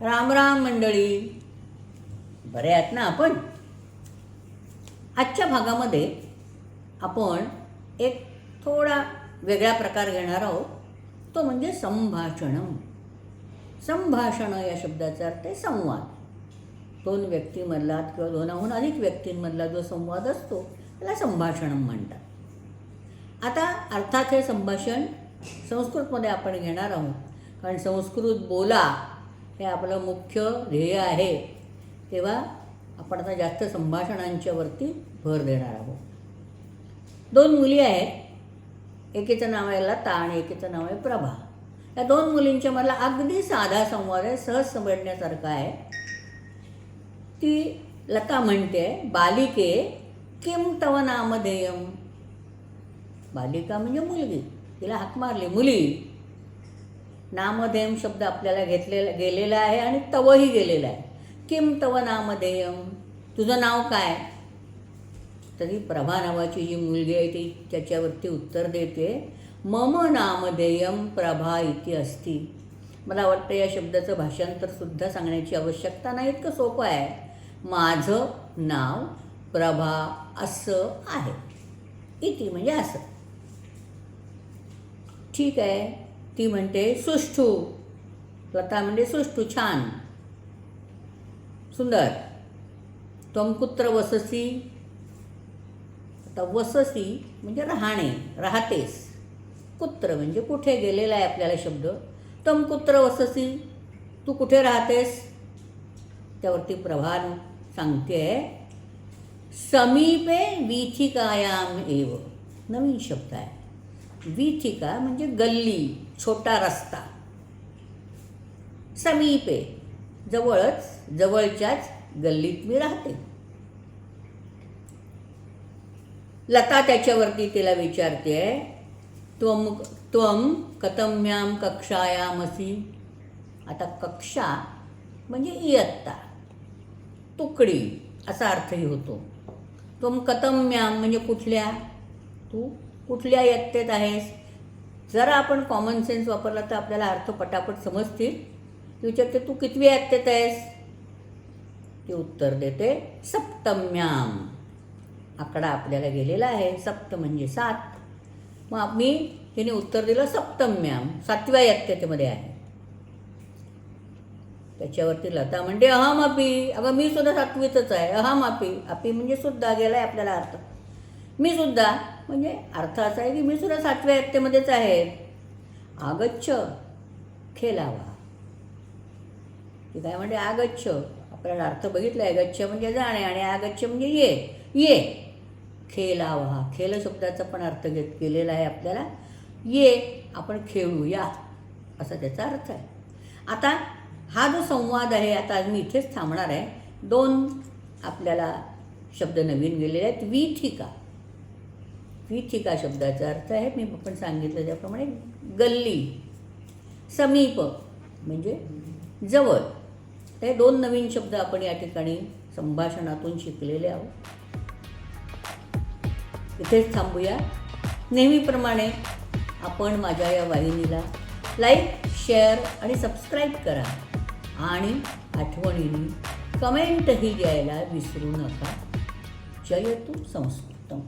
राम राम मंडळी. बरे आहेत ना आपण? आजच्या भागामध्ये आपण एक थोडा वेगळा प्रकार घेणार आहोत. तो म्हणजे संभाषणम संभाषण या शब्दाचा अर्थ आहे संवाद. दोन व्यक्तीमधला किंवा दोनाहून अधिक व्यक्तींमधला जो संवाद असतो त्याला संभाषणम म्हणतात. आता अर्थात हे संभाषण संस्कृतमध्ये आपण घेणार आहोत. कारण संस्कृत बोला हे आपलं मुख्य ध्येय आहे. तेव्हा आपण आता जास्त संभाषणांच्यावरती भर देणार आहोत. दोन मुली आहेत. एकेचं नाव आहे लता आणि एकेचं नाव आहे प्रभा. या दोन मुलींच्या मधला अगदी साधा संवाद आहे सहज समजण्यासारखा आहे. ती लता म्हणते बालिके किम तव नामधेयम बालिका म्हणजे मुलगी. तिला हाक मारली मुली नामधेयम शब्द आपल्याला घेतलेला गेलेला आहे आणि तवही गेलेला आहे. किम तव नामधेयम? तुझं नाव काय? तरी प्रभा नावाची जी मुलगी आहे ती त्याच्यावरती उत्तर देते मम नामधेयम प्रभा इति असती. मला वाटतं या शब्दाचं भाषांतरसुद्धा सांगण्याची आवश्यकता नाही इतकं सोपं आहे. माझं नाव प्रभा असं आहे. इति म्हणजे असं. ठीक आहे. ती म्हणते सुष्ठू. लता म्हणजे सुष्ठू छान. सुंदर. त्वम कुत्र वससी. आता वससी म्हणजे राहणे राहतेस. कुत्र म्हणजे कुठे गेलेला आहे आपल्याला शब्द. तम कुत्र वससी तू कुठे राहतेस? त्यावरती प्रभान सांगते समीपे वीथिकायाम एव. नवीन शब्द आहे. वीथिका म्हणजे गल्ली छोटा रस्ता. समीपे जवळच जवळच्याच गल्लीत मी राहते. लता त्याच्यावरती तिला विचारते त्वम त्वम कतम्याम कक्षायामसी? आता कक्षा म्हणजे इयत्ता तुकडी असा अर्थही होतो. त्वम कतम्याम म्हणजे कुठल्या? तू कुठल्या इयत्तेत आहेस? जरा आपण कॉमन सेन्स वापरला तर आपल्याला अर्थ पटापट समजतील. ती विचारते तू कितवी इयत्तेत आहेस? ती उत्तर देते सप्तम्याम. आकडा आपल्याला गेलेला आहे. सप्त म्हणजे सात. मग मी तिने उत्तर दिलं सप्तम्याम. सातव्या इयत्तेमध्ये आहे. त्याच्यावरती लता म्हणते अहम अपी अगं मी सुद्धा सातवीतच आहे. अहम अपी अपी म्हणजे सुद्धा गेला आहे आपल्याला अर्थ. मी सुद्धा म्हणजे अर्थ असा आहे की मी सुद्धा सातव्या इयत्तेमध्येच आहे. आगच्छ खेलावा. की काय म्हणते आगच्छ? आपल्याला अर्थ बघितला आहे गच्छ म्हणजे जाणे आणि आगच्छ म्हणजे ये. ये. खेलावा. खेल शब्दाचा पण अर्थ घेत केलेला आहे आपल्याला. ये आपण खेळूया असा त्याचा अर्थ आहे. आता हा जो संवाद आहे आता मी इथेच थांबणार आहे. दोन आपल्याला शब्द नवीन गेलेले आहेत. वी ठिका. वीथिका शब्दाचा अर्थ आहे. मी आपण सांगितलं त्याप्रमाणे गल्ली समीप म्हणजे जवळ. ते दोन नवीन शब्द आपण या ठिकाणी संभाषणातून शिकलेले आहोत. इथेच थांबूया. नेहमीप्रमाणे आपण माझ्या या वाहिनीला लाईक शेअर आणि सबस्क्राईब करा. आणि आठवणीने कमेंटही द्यायला विसरू नका. जयतु संस्कृतम